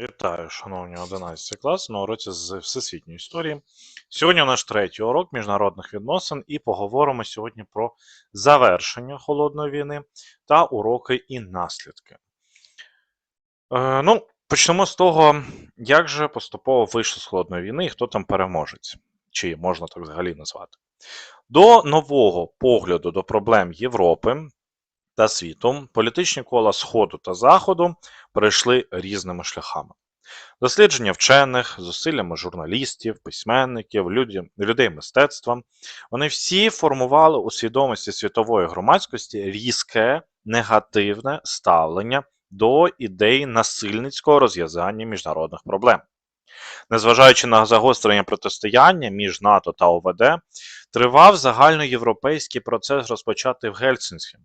Вітаю, шановні 11 клас на уроці з всесвітньої історії. Сьогодні наш третій урок міжнародних відносин і поговоримо сьогодні про завершення холодної війни та уроки і наслідки. Е, ну, почнемо з того, як же поступово вийшло з холодної війни і хто там переможець, чи можна так взагалі назвати. До нового погляду до проблем Європи та світу політичні кола Сходу та Заходу пройшли різними шляхами. Дослідження вчених, зусиллями журналістів, письменників, людей, людей мистецтва, вони всі формували у свідомості світової громадськості різке негативне ставлення до ідей насильницького розв'язання міжнародних проблем. Незважаючи на загострення протистояння між НАТО та ОВД, тривав загальноєвропейський процес розпочатий в Гельсінські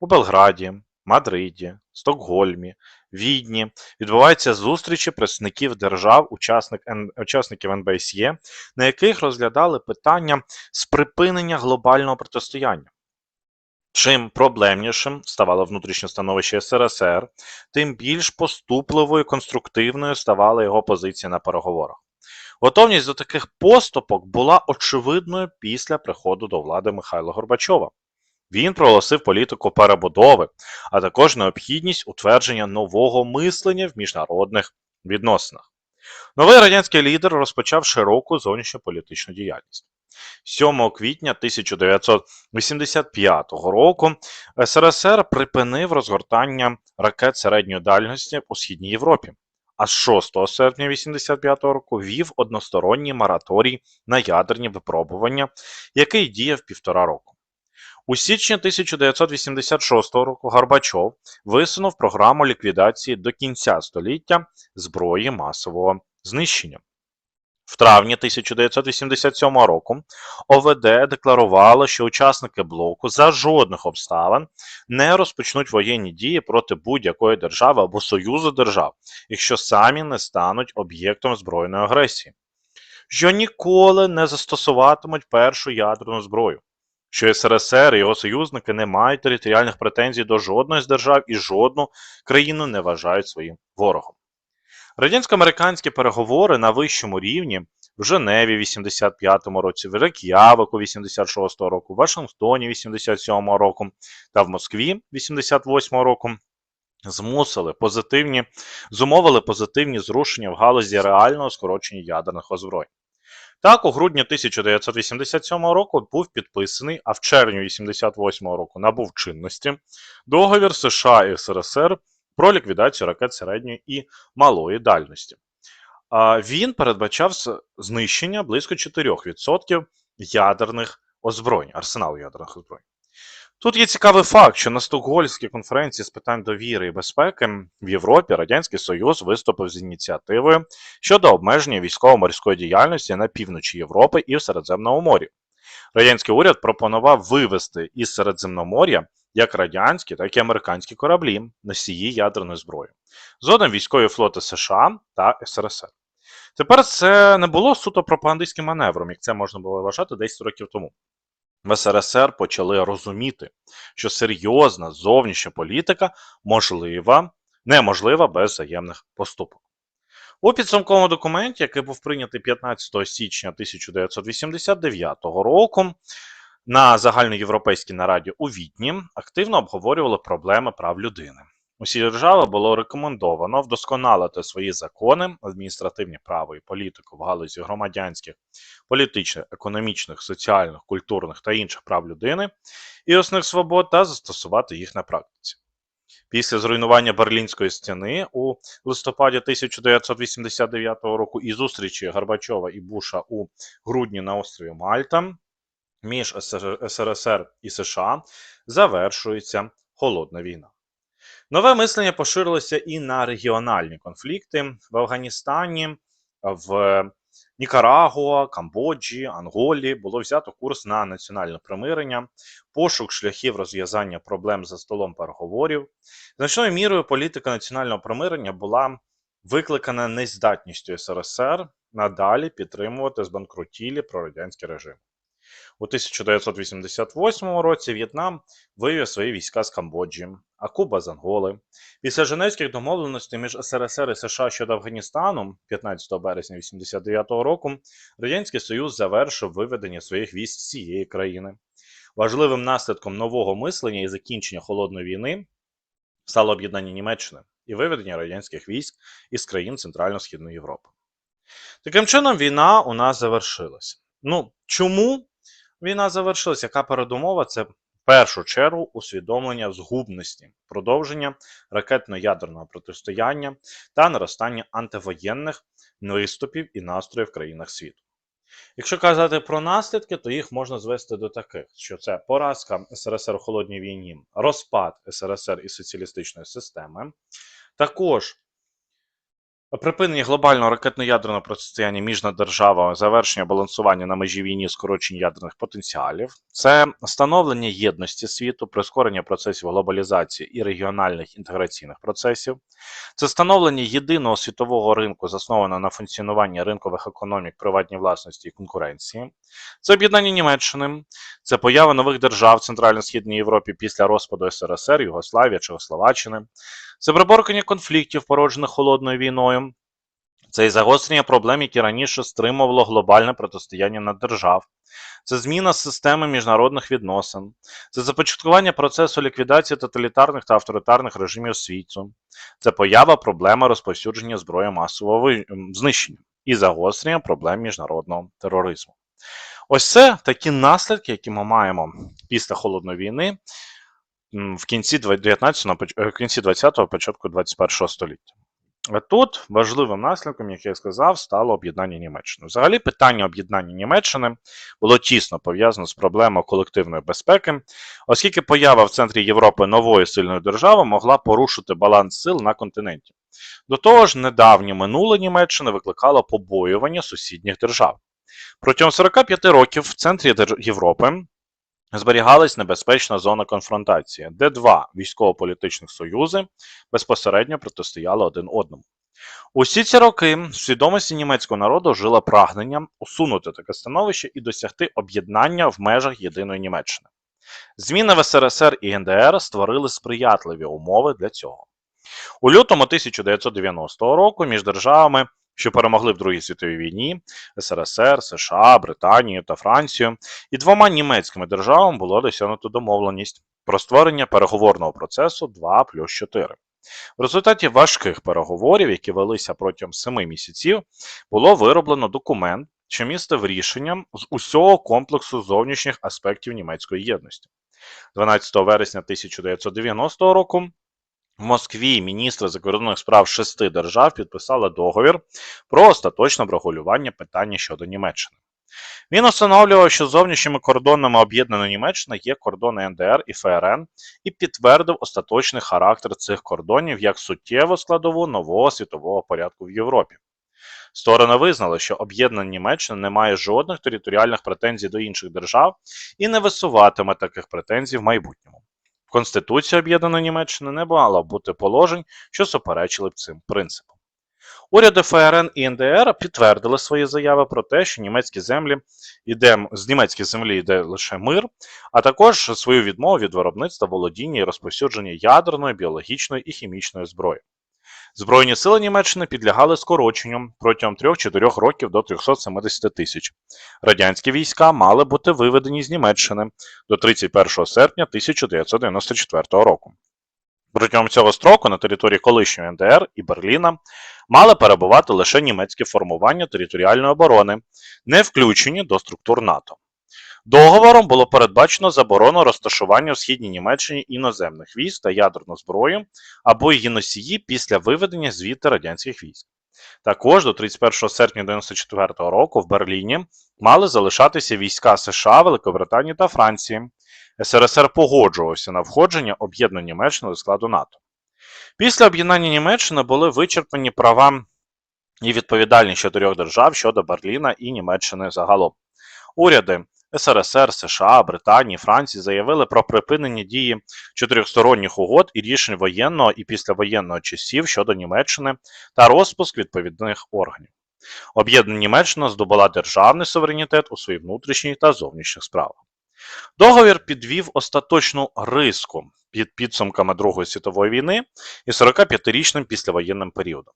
у Белграді, Мадриді, Стокгольмі, Відні відбуваються зустрічі представників держав, учасник, учасників НБСЄ, на яких розглядали питання з припинення глобального протистояння. Чим проблемнішим ставало внутрішнє становище СРСР, тим більш поступливою конструктивною ставала його позиція на переговорах. Готовність до таких поступок була очевидною після приходу до влади Михайла Горбачова. Він проголосив політику перебудови, а також необхідність утвердження нового мислення в міжнародних відносинах. Новий радянський лідер розпочав широку зовнішньополітичну діяльність. 7 квітня 1985 року СРСР припинив розгортання ракет середньої дальності у Східній Європі, а з 6 серпня 1985 року вів односторонній мораторій на ядерні випробування, який діяв півтора року. У січні 1986 року Горбачов висунув програму ліквідації до кінця століття зброї масового знищення. В травні 1987 року ОВД декларувало, що учасники блоку за жодних обставин не розпочнуть воєнні дії проти будь-якої держави або союзу держав, якщо самі не стануть об'єктом збройної агресії, що ніколи не застосуватимуть першу ядерну зброю що СРСР і його союзники не мають територіальних претензій до жодної з держав і жодну країну не вважають своїм ворогом. Радянсько-американські переговори на вищому рівні в Женеві в 85-му році, в Рек'явику 86-го року, в Вашингтоні 87-го року та в Москві 88-го року змусили позитивні, зумовили позитивні зрушення в галузі реального скорочення ядерних озброєнь. Так, у грудні 1987 року був підписаний, а в червні 1988 року набув чинності договір США і СРСР про ліквідацію ракет середньої і малої дальності. Він передбачав знищення близько 4% ядерних озброєнь, арсеналу ядерних озброєнь. Тут є цікавий факт, що на Стокгольмській конференції з питань довіри і безпеки в Європі Радянський Союз виступив з ініціативою щодо обмеження військово-морської діяльності на півночі Європи і в Середземному морі. Радянський уряд пропонував вивести із Середземномор'я як радянські, так і американські кораблі носії ядерної зброї, згодом військові флоти США та СРСР. Тепер це не було суто пропагандистським маневром, як це можна було вважати 10 років тому в СРСР почали розуміти, що серйозна зовнішня політика можлива, неможлива без взаємних поступок. У підсумковому документі, який був прийнятий 15 січня 1989 року, на загальноєвропейській нараді у Відні активно обговорювали проблеми прав людини. Усі держави було рекомендовано вдосконалити свої закони, адміністративні право і політику в галузі громадянських, політичних, економічних, соціальних, культурних та інших прав людини і основних свобод та застосувати їх на практиці. Після зруйнування Берлінської стіни у листопаді 1989 року і зустрічі Горбачова і Буша у грудні на острові Мальта між СРСР і США завершується холодна війна. Нове мислення поширилося і на регіональні конфлікти в Афганістані, в Нікарагуа, Камбоджі, Анголі було взято курс на національне примирення, пошук шляхів розв'язання проблем за столом переговорів. Значною мірою політика національного примирення була викликана нездатністю СРСР надалі підтримувати збанкрутілі прорадянські режими. У 1988 році В'єтнам вивів свої війська з Камбоджі, а Куба з Анголи. Після Женевських домовленостей між СРСР і США щодо Афганістану 15 березня 1989 року Радянський Союз завершив виведення своїх військ з цієї країни. Важливим наслідком нового мислення і закінчення холодної війни стало об'єднання Німеччини і виведення радянських військ із країн Центрально-Східної Європи. Таким чином, війна у нас завершилась. Ну, чому війна завершилась? Яка передумова? Це в першу чергу усвідомлення згубності, продовження ракетно-ядерного протистояння та наростання антивоєнних виступів і настроїв в країнах світу. Якщо казати про наслідки, то їх можна звести до таких: що це поразка СРСР у холодній війні, розпад СРСР і соціалістичної системи, також припинення глобального ракетно-ядерного протистояння між державами, завершення балансування на межі війни, скорочення ядерних потенціалів, це становлення єдності світу, прискорення процесів глобалізації і регіональних інтеграційних процесів, це становлення єдиного світового ринку, заснованого на функціонуванні ринкових економік, приватній власності і конкуренції, це об'єднання Німеччини, це поява нових держав в Центрально-Східній Європі після розпаду СРСР, Югославії, Чехословаччини, це приборкання конфліктів, породжених холодною війною, це і загострення проблем, які раніше стримувало глобальне протистояння наддержав, це зміна системи міжнародних відносин, це започаткування процесу ліквідації тоталітарних та авторитарних режимів світу, це поява проблеми розповсюдження зброї масового знищення і загострення проблем міжнародного тероризму. Ось це такі наслідки, які ми маємо після холодної війни в кінці 19-го, е, в кінці 20-го, початку 21-го століття. Тут важливим наслідком, як я сказав, стало об'єднання Німеччини. Взагалі, питання об'єднання Німеччини було тісно пов'язано з проблемою колективної безпеки, оскільки поява в центрі Європи нової сильної держави могла порушити баланс сил на континенті. До того ж, недавнє минуле Німеччини викликало побоювання сусідніх держав. Протягом 45 років в центрі Європи зберігалась небезпечна зона конфронтації, де два військово-політичних союзи безпосередньо протистояли один одному. Усі ці роки в свідомості німецького народу жило прагнення усунути таке становище і досягти об'єднання в межах єдиної Німеччини. Зміни в СРСР і НДР створили сприятливі умови для цього. У лютому 1990 року між державами, що перемогли в Другій світовій війні, СРСР, США, Британію та Францію, і двома німецькими державами було досягнуто домовленість про створення переговорного процесу 2 плюс 4. В результаті важких переговорів, які велися протягом семи місяців, було вироблено документ, що містив рішення з усього комплексу зовнішніх аспектів німецької єдності. 12 вересня 1990 року в Москві міністри закордонних справ шести держав підписали договір про остаточне врегулювання питання щодо Німеччини. Він встановлював, що зовнішніми кордонами об'єднаної Німеччини є кордони НДР і ФРН, і підтвердив остаточний характер цих кордонів як суттєву складову нового світового порядку в Європі. Сторони визнали, що об'єднана Німеччина не має жодних територіальних претензій до інших держав і не висуватиме таких претензій в майбутньому. В Конституції Об'єднаної Німеччини не мало бути положень, що суперечили б цим принципам. Уряди ФРН і НДР підтвердили свої заяви про те, що німецькі землі йде, з німецької землі йде лише мир, а також свою відмову від виробництва, володіння і розповсюдження ядерної, біологічної і хімічної зброї. Збройні сили Німеччини підлягали скороченню протягом 3-4 років до 370 тисяч. Радянські війська мали бути виведені з Німеччини до 31 серпня 1994 року. Протягом цього строку на території колишньої НДР і Берліна мали перебувати лише німецькі формування територіальної оборони, не включені до структур НАТО. Договором було передбачено заборону розташування в східній Німеччині іноземних військ та ядерну зброю або її носії після виведення звідти радянських військ. Також до 31 серпня 1994 року в Берліні мали залишатися війська США, Великобританії та Франції. СРСР погоджувався на входження об'єднаної Німеччини до складу НАТО. Після об'єднання Німеччини були вичерпані права і відповідальність чотирьох держав щодо Берліна і Німеччини загалом. Уряди СРСР, США, Британії, Франції заявили про припинення дії чотирьохсторонніх угод і рішень воєнного і післявоєнного часів щодо Німеччини та розпуск відповідних органів. Об'єднана Німеччина здобула державний суверенітет у своїх внутрішніх та зовнішніх справах. Договір підвів остаточну риску під підсумками Другої світової війни і 45-річним післявоєнним періодом.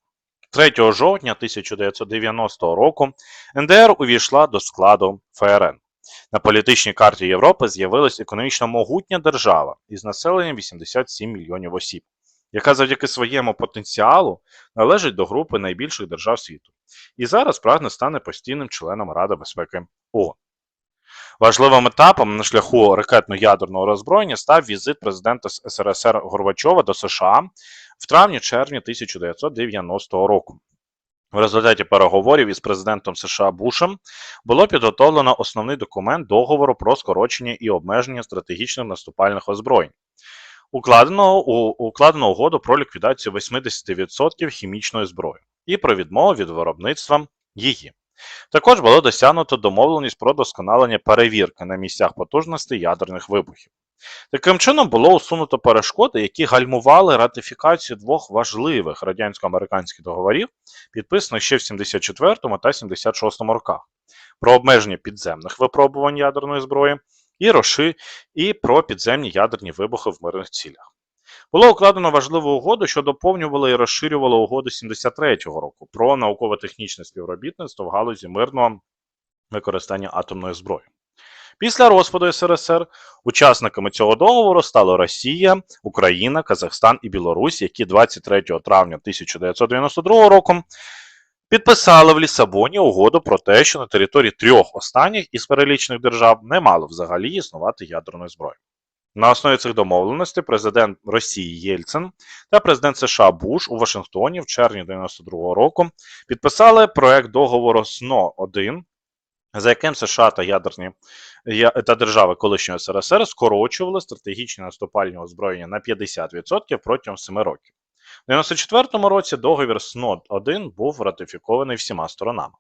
3 жовтня 1990 року НДР увійшла до складу ФРН. На політичній карті Європи з'явилась економічно могутня держава із населенням 87 мільйонів осіб, яка завдяки своєму потенціалу належить до групи найбільших держав світу і зараз прагне стане постійним членом Ради безпеки ООН. Важливим етапом на шляху ракетно-ядерного роззброєння став візит президента СРСР Горбачова до США в травні-червні 1990 року. В результаті переговорів із президентом США Бушем було підготовлено основний документ договору про скорочення і обмеження стратегічних наступальних озброєнь. Укладено, укладено угоду про ліквідацію 80% хімічної зброї і про відмову від виробництва її. Також було досягнуто домовленість про досконалення перевірки на місцях потужностей ядерних вибухів. Таким чином було усунуто перешкоди, які гальмували ратифікацію двох важливих радянсько-американських договорів, підписаних ще в 74 та 76 роках, про обмеження підземних випробувань ядерної зброї і роши, і про підземні ядерні вибухи в мирних цілях. Було укладено важливу угоду, що доповнювала і розширювала угоду 73-го року про науково-технічне співробітництво в галузі мирного використання атомної зброї. Після розпаду СРСР учасниками цього договору стали Росія, Україна, Казахстан і Білорусь, які 23 травня 1992 року підписали в Лісабоні угоду про те, що на території трьох останніх із перелічених держав не мало взагалі існувати ядерної зброї. На основі цих домовленостей президент Росії Єльцин та президент США Буш у Вашингтоні в червні 1992 року підписали проект договору СНО 1 за яким США та ядерні та держави колишнього СРСР скорочували стратегічні наступальні озброєння на 50% протягом 7 років. У 1994 році договір СНОД 1 був ратифікований всіма сторонами.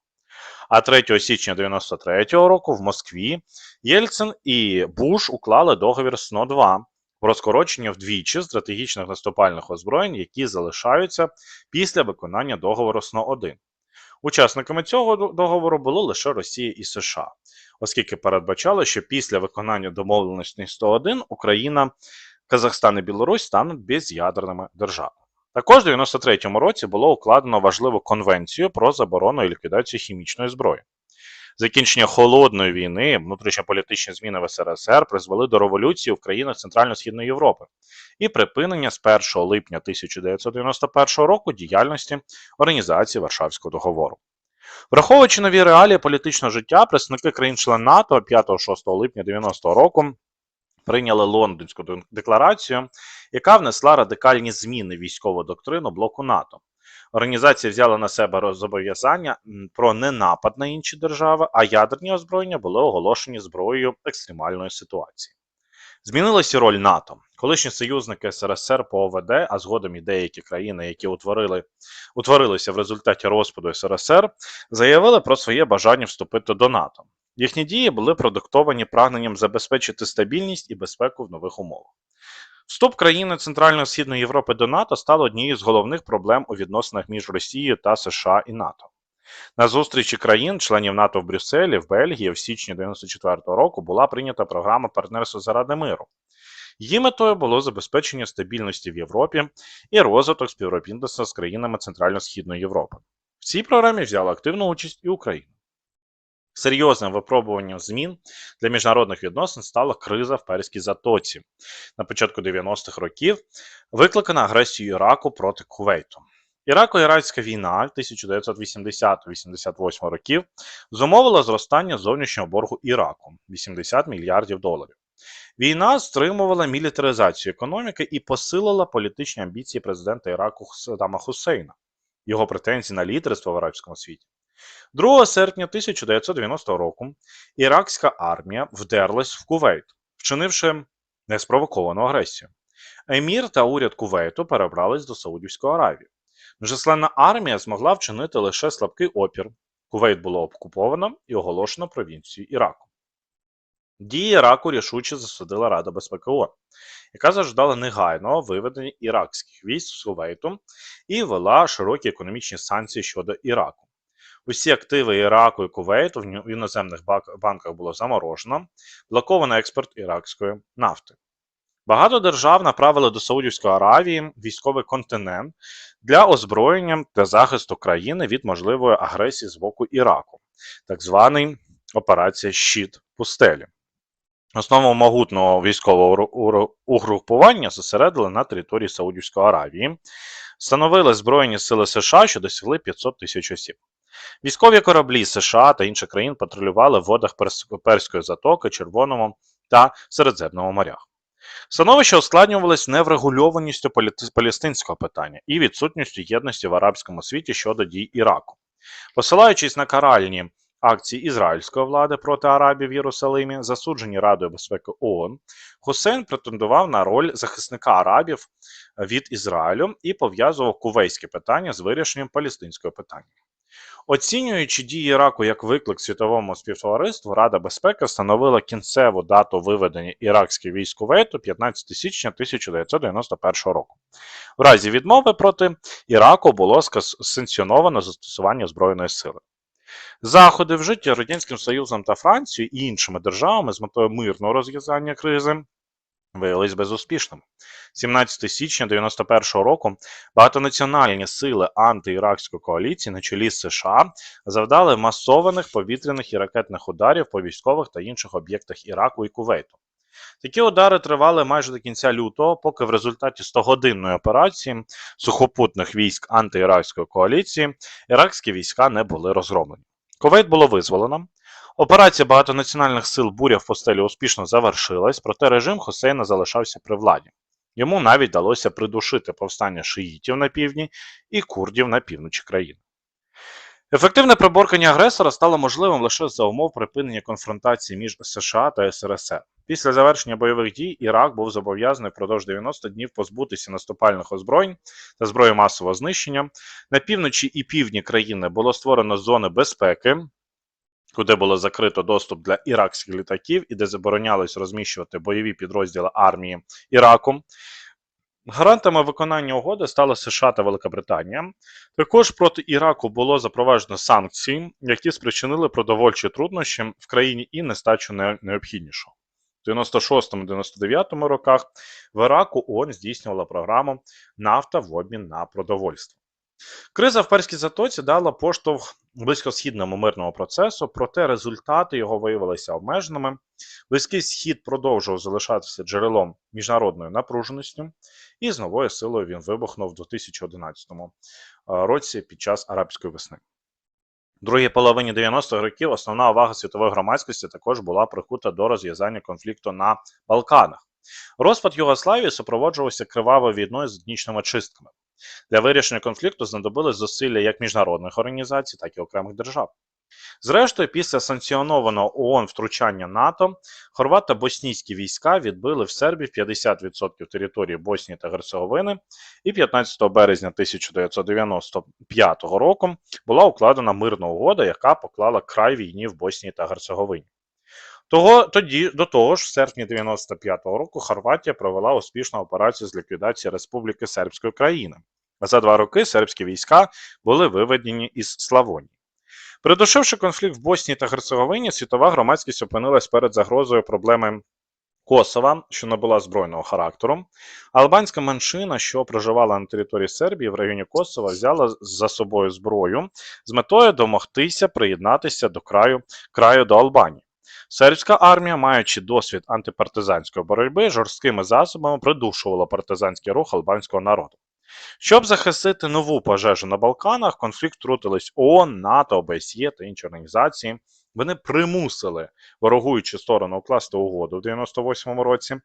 А 3 січня 1993 року в Москві Єльцин і Буш уклали договір СНО 2 про скорочення вдвічі стратегічних наступальних озброєнь, які залишаються після виконання договору СНО 1 Учасниками цього договору було лише Росія і США, оскільки передбачало, що після виконання домовленості 101 Україна, Казахстан і Білорусь стануть без'ядерними державами. Також у 93-му році було укладено важливу конвенцію про заборону і ліквідацію хімічної зброї. Закінчення холодної війни, внутрішньополітичні зміни в СРСР призвели до революції в країнах Центрально-Східної Європи і припинення з 1 липня 1991 року діяльності Організації Варшавського договору. Враховуючи нові реалії політичного життя, представники країн-член НАТО 5-6 липня 90 року прийняли Лондонську декларацію, яка внесла радикальні зміни військову доктрину блоку НАТО. Організація взяла на себе зобов'язання про ненапад на інші держави, а ядерні озброєння були оголошені зброєю екстремальної ситуації. Змінилася роль НАТО. Колишні союзники СРСР по ОВД, а згодом і деякі країни, які утворили, утворилися в результаті розпаду СРСР, заявили про своє бажання вступити до НАТО. Їхні дії були продиктовані прагненням забезпечити стабільність і безпеку в нових умовах. Вступ країни Центрально-Східної Європи до НАТО став однією з головних проблем у відносинах між Росією та США і НАТО. На зустрічі країн, членів НАТО в Брюсселі, в Бельгії в січні 1994 року була прийнята програма партнерства заради миру. Її метою було забезпечення стабільності в Європі і розвиток співробітництва з країнами Центрально-Східної Європи. В цій програмі взяла активну участь і Україна. Серйозним випробуванням змін для міжнародних відносин стала криза в Перській затоці на початку 90-х років, викликана агресією Іраку проти Кувейту. Ірако-іракська війна 1980-88 років зумовила зростання зовнішнього боргу Іраку 80 мільярдів доларів. Війна стримувала мілітаризацію економіки і посилила політичні амбіції президента Іраку Саддама Хусейна, його претензії на лідерство в арабському світі. 2 серпня 1990 року іракська армія вдерлась в Кувейт, вчинивши неспровоковану агресію. Емір та уряд Кувейту перебрались до Саудівської Аравії. Численна армія змогла вчинити лише слабкий опір. Кувейт було окуповано і оголошено провінцією Іраку. Дії Іраку рішуче засудила Рада безпеки ООН, яка заждала негайного виведення іракських військ з Кувейту і ввела широкі економічні санкції щодо Іраку. Усі активи Іраку і Кувейту в іноземних банках було заморожено, блоковано експорт іракської нафти. Багато держав направили до Саудівської Аравії військовий континент для озброєння та захисту країни від можливої агресії з боку Іраку, так званий операція Щит пустелі. Основу могутного військового угрупування зосередили на території Саудівської Аравії, становили збройні сили США, що досягли 500 тисяч осіб. Військові кораблі США та інших країн патрулювали в водах Перської затоки, Червоному та Середземному морях. Становище ускладнювалось неврегульованістю палестинського питання і відсутністю єдності в арабському світі щодо дій Іраку. Посилаючись на каральні акції ізраїльської влади проти Арабів в Єрусалимі, засуджені Радою безпеки ООН, Хусейн претендував на роль захисника арабів від Ізраїлю і пов'язував кувейське питання з вирішенням палестинського питання. Оцінюючи дії Іраку як виклик світовому співтовариству, Рада безпеки встановила кінцеву дату виведення іракських військ Кувейту 15 січня 1991 року. В разі відмови проти Іраку було санкціоновано застосування збройної сили. Заходи, вжиті Радянським Союзом та Францією і іншими державами з метою мирного розв'язання кризи, виявились безуспішними. 17 січня 1991 року багатонаціональні сили антиіракської коаліції на чолі США завдали масованих повітряних і ракетних ударів по військових та інших об'єктах Іраку і Кувейту. Такі удари тривали майже до кінця лютого, поки в результаті 100-годинної операції сухопутних військ антиіракської коаліції іракські війська не були розгромлені. Кувейт було визволено. Операція багатонаціональних сил буря в постелі успішно завершилась, проте режим Хусейна залишався при владі. Йому навіть вдалося придушити повстання шиїтів на півдні і курдів на півночі країни. Ефективне приборкання агресора стало можливим лише за умов припинення конфронтації між США та СРСР. Після завершення бойових дій Ірак був зобов'язаний впродовж 90 днів позбутися наступальних озброєнь та зброї масового знищення. На півночі і півдні країни було створено зони безпеки, куди було закрито доступ для іракських літаків і де заборонялось розміщувати бойові підрозділи армії Іраку. Гарантами виконання угоди стали США та Великобританія. Також проти Іраку було запроваджено санкції, які спричинили продовольчі труднощі в країні і нестачу необхіднішого. В 96-99 роках в Іраку ООН здійснювала програму Нафта в обмін на продовольство. Криза в Перській затоці дала поштовх близькосхідному мирному процесу, проте результати його виявилися обмеженими. Близький схід продовжував залишатися джерелом міжнародної напруженості, і з новою силою він вибухнув в 2011 році під час арабської весни. В другій половині 90-х років основна увага світової громадськості також була прикута до розв'язання конфлікту на Балканах. Розпад Югославії супроводжувався кривавою війною з етнічними чистками. Для вирішення конфлікту знадобились зусилля як міжнародних організацій, так і окремих держав. Зрештою, після санкціонованого ООН втручання НАТО, хорвато-боснійські війська відбили в Сербії 50% території Боснії та Герцеговини, і 15 березня 1995 року була укладена мирна угода, яка поклала край війні в Боснії та Герцеговині. Того, тоді, до того ж, в серпні 95-го року Хорватія провела успішну операцію з ліквідації Республіки Сербської країни. За два роки сербські війська були виведені із Славонії. Придушивши конфлікт в Боснії та Герцеговині, світова громадськість опинилась перед загрозою проблеми Косова, що набула збройного характеру. Албанська меншина, що проживала на території Сербії в районі Косова, взяла за собою зброю з метою домогтися приєднатися до краю, краю до Албанії. Сербська армія, маючи досвід антипартизанської боротьби, жорсткими засобами придушувала партизанський рух албанського народу. Щоб захистити нову пожежу на Балканах, конфлікт втрутились ООН, НАТО, ОБСЄ та інші організації. Вони примусили ворогуючу сторону укласти угоду в 98-му році.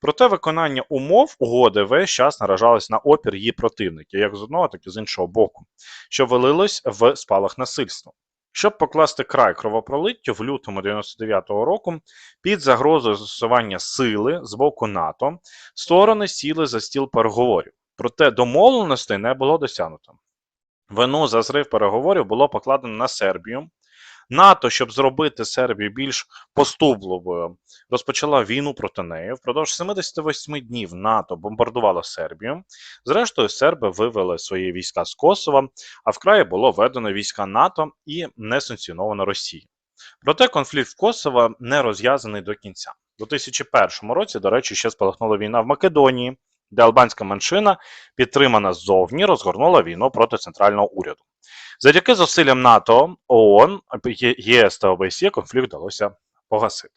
Проте виконання умов угоди весь час наражалось на опір її противників, як з одного, так і з іншого боку, що вилилось в спалах насильства. Щоб покласти край кровопролиттю в лютому 99-го року, під загрозою застосування сили з боку НАТО сторони сіли за стіл переговорів. Проте домовленостей не було досягнуто. Вину за зрив переговорів було покладено на Сербію, НАТО, щоб зробити Сербію більш поступливою, розпочала війну проти неї. Впродовж 78 днів НАТО бомбардувало Сербію. Зрештою, серби вивели свої війська з Косова, а вкраї було введено війська НАТО і не санкціоновано Росії. Проте конфлікт в Косово не розв'язаний до кінця. У 2001 році, до речі, ще спалахнула війна в Македонії, де албанська меншина, підтримана ззовні, розгорнула війну проти центрального уряду. Завдяки зусиллям НАТО, ООН, ЄС та ОБСЄ конфлікт вдалося погасити.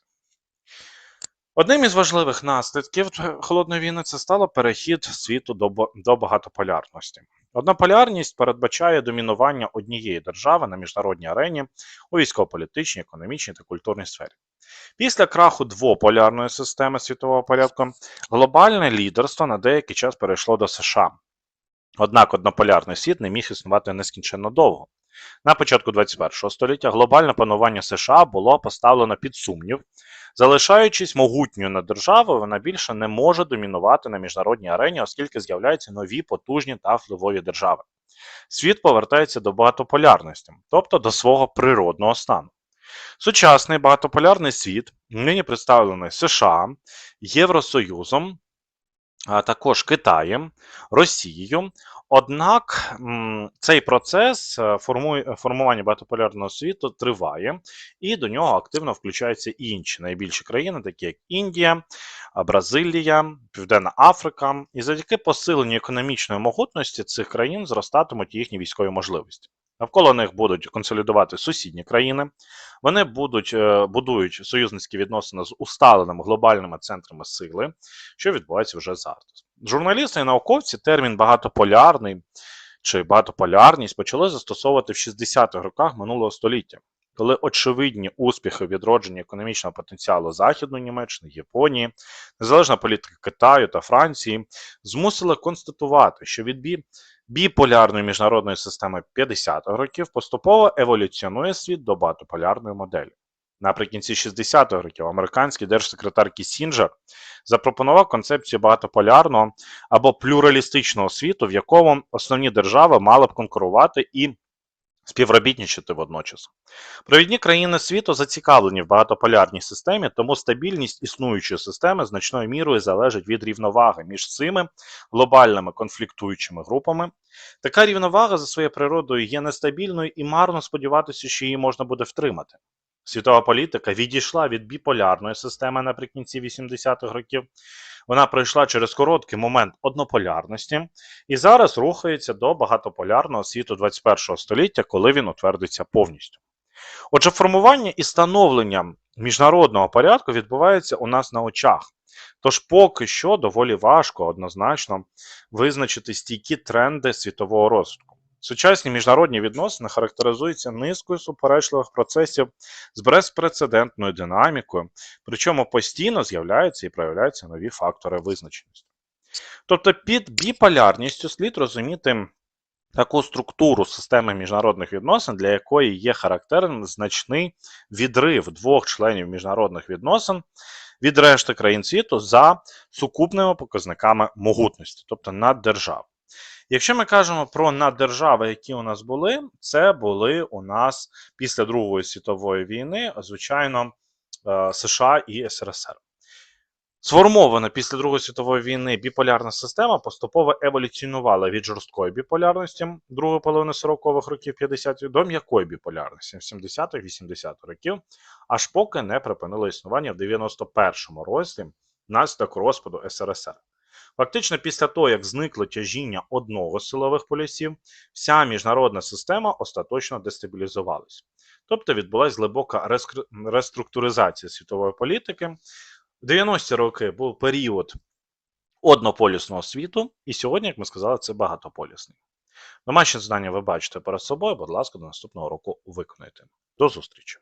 Одним із важливих наслідків холодної війни це стало перехід світу до, до багатополярності. Однополярність передбачає домінування однієї держави на міжнародній арені у військово-політичній, економічній та культурній сфері. Після краху двополярної системи світового порядку глобальне лідерство на деякий час перейшло до США. Однак однополярний світ не міг існувати нескінченно довго. На початку 21 століття глобальне панування США було поставлено під сумнів, залишаючись могутньою над державою, вона більше не може домінувати на міжнародній арені, оскільки з'являються нові потужні та впливові держави. Світ повертається до багатополярності, тобто до свого природного стану. Сучасний багатополярний світ нині представлений США, Євросоюзом, також Китаєм, Росією. Однак цей процес е, формування багатополярного світу триває, і до нього активно включаються інші найбільші країни, такі як Індія, Бразилія, Південна Африка. І завдяки посиленню економічної могутності цих країн зростатимуть їхні військові можливості. Навколо них будуть консолідувати сусідні країни. Вони будуть е, будують союзницькі відносини з усталеними глобальними центрами сили, що відбувається вже зараз. Журналісти і науковці термін багатополярний чи багатополярність почали застосовувати в 60-х роках минулого століття, коли очевидні успіхи відродження економічного потенціалу Західної Німеччини, Японії, незалежна політика Китаю та Франції змусили констатувати, що від біполярної міжнародної системи 50-х років поступово еволюціонує світ до багатополярної моделі. Наприкінці 60-х років американський держсекретар Кісінджер запропонував концепцію багатополярного або плюралістичного світу, в якому основні держави мали б конкурувати і співробітничати водночас. Провідні країни світу зацікавлені в багатополярній системі, тому стабільність існуючої системи значною мірою залежить від рівноваги між цими глобальними конфліктуючими групами. Така рівновага за своєю природою є нестабільною і марно сподіватися, що її можна буде втримати. Світова політика відійшла від біполярної системи наприкінці 80-х років. Вона пройшла через короткий момент однополярності і зараз рухається до багатополярного світу 21 століття, коли він утвердиться повністю. Отже, формування і становлення міжнародного порядку відбувається у нас на очах. Тож поки що доволі важко однозначно визначити стійкі тренди світового розвитку. Сучасні міжнародні відносини характеризуються низкою суперечливих процесів з безпрецедентною динамікою, причому постійно з'являються і проявляються нові фактори визначеності. Тобто під біполярністю слід розуміти таку структуру системи міжнародних відносин, для якої є характерним значний відрив двох членів міжнародних відносин від решти країн світу за сукупними показниками могутності, тобто наддержав. Якщо ми кажемо про наддержави, які у нас були, це були у нас після Другої світової війни, звичайно, е, США і СРСР. Сформована після Другої світової війни біполярна система поступово еволюціонувала від жорсткої біполярності другої половини 40-х років 50-х до м'якої біполярності 70-х-80-х років, аж поки не припинило існування в 91-му році внаслідок розпаду СРСР. Фактично, після того, як зникло тяжіння одного з силових полюсів, вся міжнародна система остаточно дестабілізувалась. Тобто відбулася глибока реструктуризація світової політики. В 90-ті роки був період однополюсного світу, і сьогодні, як ми сказали, це багатополюсний. Домашнє завдання ви бачите перед собою, будь ласка, до наступного року виконуйте. До зустрічі!